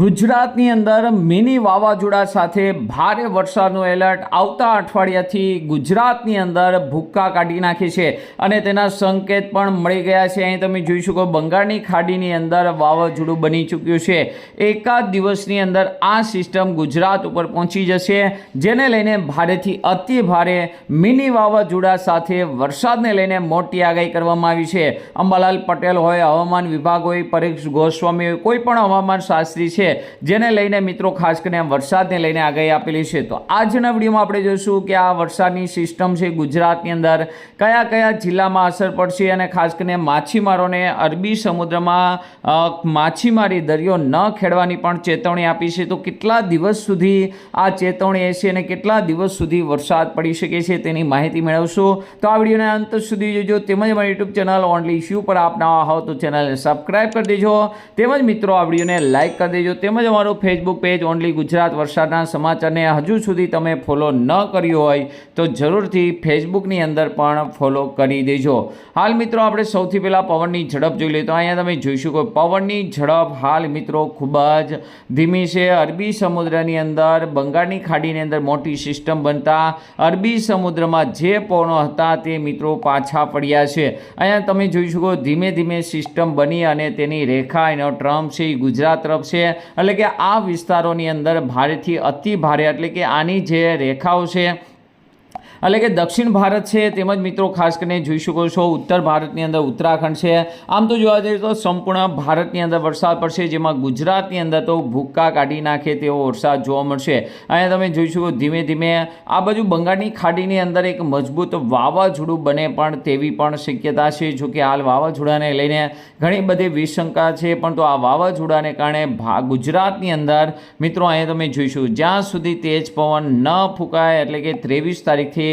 ગુજરાતની અંદર મિની વાવાઝોડા સાથે ભારે વરસાદનું એલર્ટ આવતા અઠવાડિયાથી ગુજરાતની અંદર ભૂક્કા કાઢી નાખી છે અને તેના સંકેત પણ મળી ગયા છે. અહીં તમે જોઈ શકો બંગાળની ખાડીની અંદર વાવાઝોડું બની ચૂક્યું છે. એકાદ દિવસની અંદર આ સિસ્ટમ ગુજરાત ઉપર પહોંચી જશે, જેને લઈને ભારેથી અતિ ભારે મિની વાવાઝોડા સાથે વરસાદને લઈને મોટી આગાહી કરવામાં આવી છે. અંબાલાલ પટેલ હોય, હવામાન વિભાગ હોય, પરેશ ગોસ્વામી હોય, કોઈ પણ હવામાન શાસ્ત્રી છે જેને લઈને મિત્રો ખાસ કરીને વરસાદને લઈને આગાહી આપેલી છે. તો આજના વિડીયોમાં આપણે જોઈશું કે આ વરસાદની સિસ્ટમ છે ગુજરાતની અંદર કયા કયા જિલ્લામાં અસર પડશે અને ખાસ કરીને માછીમારોને અરબી સમુદ્રમાં માછીમારી દરિયો ન ખેડવાની પણ ચેતવણી આપી છે. તો કેટલા દિવસ સુધી આ ચેતવણી હશે અને કેટલા દિવસ સુધી વરસાદ પડી શકે છે તેની માહિતી મેળવશું. તો આ વિડીયોને અંત સુધી જોજો. તેમજ મારી યુટ્યુબ ચેનલ ઓનલી ઇશ્યુ પર આપ નવા તો ચેનલને સબસ્ક્રાઇબ કરી દેજો. તેમજ મિત્રો, આ વિડીયોને લાઇક કરી દેજો. તેમજ અમારું ફેસબુક પેજ ઓનલી ગુજરાત વરસાદના સમાચારને હજુ સુધી તમે ફોલો ન કર્યું હોય તો જરૂરથી ફેસબુકની અંદર પણ ફોલો કરી દેજો. હાલ મિત્રો આપણે સૌથી પહેલાં પવનની ઝડપ જોઈ લઈએ. તો અહીંયા તમે જોઈ શકો પવનની ઝડપ હાલ મિત્રો ખૂબ જ ધીમી છે. અરબી સમુદ્રની અંદર, બંગાળની ખાડીની અંદર મોટી સિસ્ટમ બનતા અરબી સમુદ્રમાં જે પવનો હતા તે મિત્રો પાછા પડ્યા છે. અહીંયા તમે જોઈ શકો ધીમે ધીમે સિસ્ટમ બની અને તેની રેખા એનો ટ્રમ્પ છે એ ગુજરાત તરફ છે. એટલે કે આ વિસ્તારોની અંદર ભારેથી અતિ ભારે એટલે કે આની જે રેખાઓ છે એટલે કે દક્ષિણ ભારત છે, તેમજ મિત્રો ખાસ કરીને જોઈ શકો છો, ઉત્તર ભારતની અંદર ઉત્તરાખંડ છે. આમ તો જોવા જઈએ તો સંપૂર્ણ ભારતની અંદર વરસાદ પડશે, જેમાં ગુજરાતની અંદર તો ભૂક્કા કાઢી નાખે તેવો વરસાદ જોવા મળશે. અહીંયા તમે જોઈ શકો ધીમે ધીમે આ બાજુ બંગાળની ખાડીની અંદર એક મજબૂત વાવાઝોડું બને પણ તેવી પણ શક્યતા છે. જો કે હાલ વાવાઝોડાને લઈને ઘણી બધી વિશંકા છે, પણ તો આ વાવાઝોડાને કારણે ગુજરાતની અંદર મિત્રો અહીંયા તમે જોઈશું, જ્યાં સુધી તેજ પવન ન ફૂંકાય, એટલે કે ત્રેવીસ તારીખથી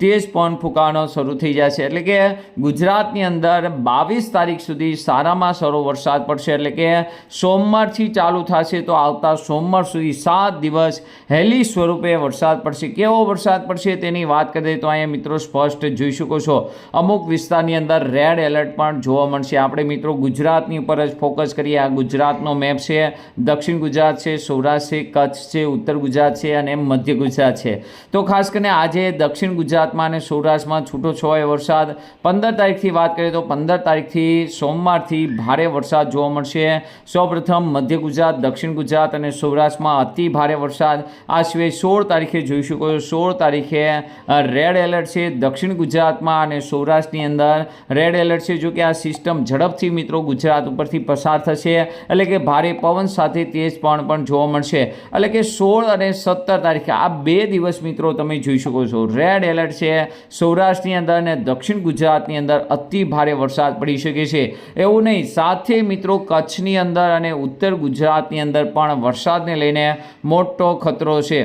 તેજ પવન ફૂંકાણો શરૂ થઈ જશે એટલે કે ગુજરાતની અંદર બાવીસ તારીખ સુધી સારામાં સારો વરસાદ પડશે. એટલે કે સોમવારથી ચાલુ થશે તો આવતા સોમવાર સુધી સાત દિવસ હેલી સ્વરૂપે વરસાદ પડશે. કેવો વરસાદ પડશે તેની વાત કરીએ તો અહીંયા મિત્રો સ્પષ્ટ જોઈ શકો છો. અમુક વિસ્તારની અંદર રેડ એલર્ટ પણ જોવા મળશે. આપણે મિત્રો ગુજરાતની ઉપર જ ફોકસ કરીએ. આ ગુજરાતનો મેપ છે, દક્ષિણ ગુજરાત છે, સૌરાષ્ટ્ર છે, કચ્છ છે, ઉત્તર ગુજરાત છે અને મધ્ય ગુજરાત છે. તો ખાસ કરીને આજે દક્ષિણ ગુજરાતમાં અને સૌરાષ્ટ્રમાં છૂટો છવાય વરસાદ. પંદર તારીખથી વાત કરીએ તો પંદર તારીખથી સોમવારથી ભારે વરસાદ જોવા મળશે. સૌપ્રથમ મધ્ય ગુજરાત, દક્ષિણ ગુજરાત અને સૌરાષ્ટ્રમાં અતિ ભારે વરસાદ. આ સિવાય સોળ તારીખે જોઈ શકો છો. સોળ તારીખે રેડ એલર્ટ છે દક્ષિણ ગુજરાતમાં અને સૌરાષ્ટ્રની અંદર. રેડ એલર્ટ છે જો કે આ સિસ્ટમ ઝડપથી મિત્રો ગુજરાત ઉપરથી પસાર થશે. એટલે કે ભારે પવન સાથે તેજ પવન પણ જોવા મળશે. એટલે કે સોળ અને સત્તર તારીખે આ બે દિવસ મિત્રો તમે જોઈ શકો છો. રેડ એલર્ટ છે. સૌરાષ્ટ્રની અંદર અને દક્ષિણ ગુજરાતની અંદર અતિ ભારે વરસાદ પડી શકે છે. એવું નહીં, સાથે મિત્રો કચ્છની અંદર અને ઉત્તર ગુજરાતની અંદર પણ વરસાદને લઈને મોટો ખતરો છે.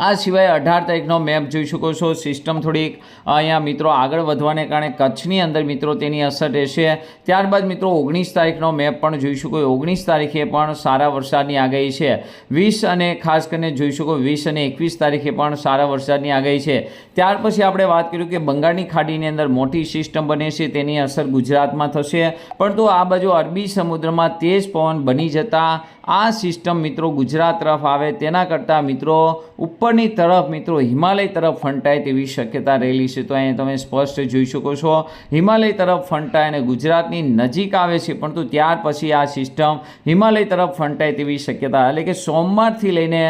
આ સિવાય અઢાર તારીખનો મેપ જોઈ શકો છો. સિસ્ટમ થોડીક અહીંયા મિત્રો આગળ વધવાને કારણે કચ્છની અંદર મિત્રો તેની અસર રહેશે. ત્યારબાદ મિત્રો ઓગણીસ તારીખનો મેપ પણ જોઈ શકો. ઓગણીસ તારીખે પણ સારા વરસાદની આગાહી છે. વીસ અને ખાસ કરીને જોઈ શકો, વીસ અને એકવીસ તારીખે પણ સારા વરસાદની આગાહી છે. ત્યાર પછી આપણે વાત કર્યું કે બંગાળની ખાડીની અંદર મોટી સિસ્ટમ બને છે, તેની અસર ગુજરાતમાં થશે. પરંતુ આ બાજુ અરબી સમુદ્રમાં તેજ પવન બની જતા આ સિસ્ટમ મિત્રો ગુજરાત તરફ આવે. તેના કરતાં મિત્રો ઉપરની તરફ મિત્રો હિમાલય તરફ ફંટાય તેવી શક્યતા રહેલી છે. તો અહીંયા તમે સ્પષ્ટ જોઈ શકો છો. હિમાલય તરફ ફંટાય અને ગુજરાતની નજીક આવે છે, પરંતુ ત્યાર પછી આ સિસ્ટમ હિમાલય તરફ ફંટાય તેવી શક્યતા, એટલે કે સોમવારથી લઈને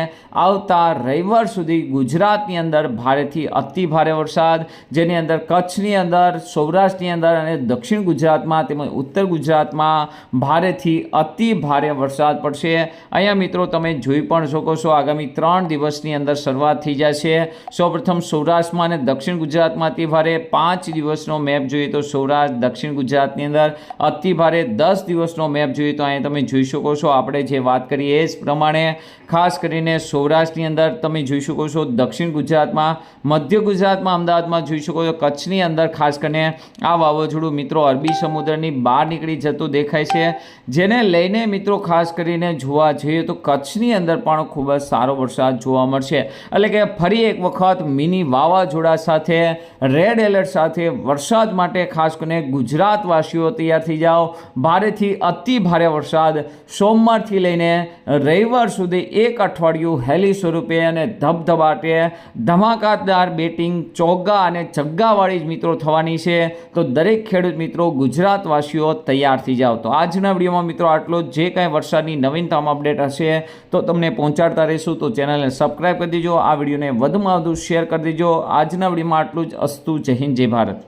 આવતા રવિવાર સુધી ગુજરાતની અંદર ભારેથી અતિ ભારે વરસાદ, જેની અંદર કચ્છની અંદર, સૌરાષ્ટ્રની અંદર અને દક્ષિણ ગુજરાતમાં તેમજ ઉત્તર ગુજરાતમાં ભારેથી અતિ ભારે વરસાદ પડશે. અહીંયા મિત્રો તમે જોઈ પણ શકો છો, આગામી ત્રણ દિવસની અંદર શરૂઆત થઈ જશે સૌપ્રથમ સૌરાષ્ટ્રમાં અને દક્ષિણ ગુજરાતમાં અતિ ભારે પાંચ દિવસનો મેપ જોઈએ તો સૌરાષ્ટ્ર, દક્ષિણ ગુજરાતની અંદર અતિ ભારે દસ દિવસનો મેપ જોઈએ તો અહીંયા તમે જોઈ શકો છો. આપણે જે વાત કરીએ એ જ પ્રમાણે ખાસ કરીને સૌરાષ્ટ્રની અંદર તમે જોઈ શકો છો દક્ષિણ ગુજરાતમાં, મધ્ય ગુજરાતમાં અમદાવાદમાં જોઈ શકો છો કચ્છની અંદર ખાસ કરીને આ વાવાઝોડું મિત્રો અરબી સમુદ્રની બહાર નીકળી જતું દેખાય છે. જેને લઈને મિત્રો ખાસ કરીને જોવા જઈએ તો કચ્છની અંદર પણ ખૂબ જ સારો વરસાદ જોવા મળશે. એટલે કે ફરી એક વખત મિની વાવાઝોડા સાથે રેડ એલર્ટ સાથે વરસાદ માટે ખાસ કરીને ગુજરાતવાસીઓ તૈયાર થઈ જાઓ. ભારેથી અતિ ભારે વરસાદ. સોમવારથી લઈને રવિવાર સુધી એક અઠવાડિયું હેલી સ્વરૂપે અને ધબધબાટે ધમાકાદાર બેટિંગ, ચોગ્ગા અને ચગ્ગાવાળી જ મિત્રો થવાની છે. તો દરેક ખેડૂત મિત્રો, ગુજરાતવાસીઓ તૈયાર થઈ જાઓ. તો આજના વિડીયોમાં મિત્રો આટલો જે. કાંઈ વરસાદની નવીનતમ અપડેટ હશે તો તમને પહોંચાડતા રહીશું. તો ચેનલને સબસ્ક્રાઈબ કરી દેજો. આ વિડીયોને વધુમાં વધુ શેર કરી દેજો. આજના વિડીયોમાં આટલું જ. અસ્તુ જય હિન્દ, જય ભારત.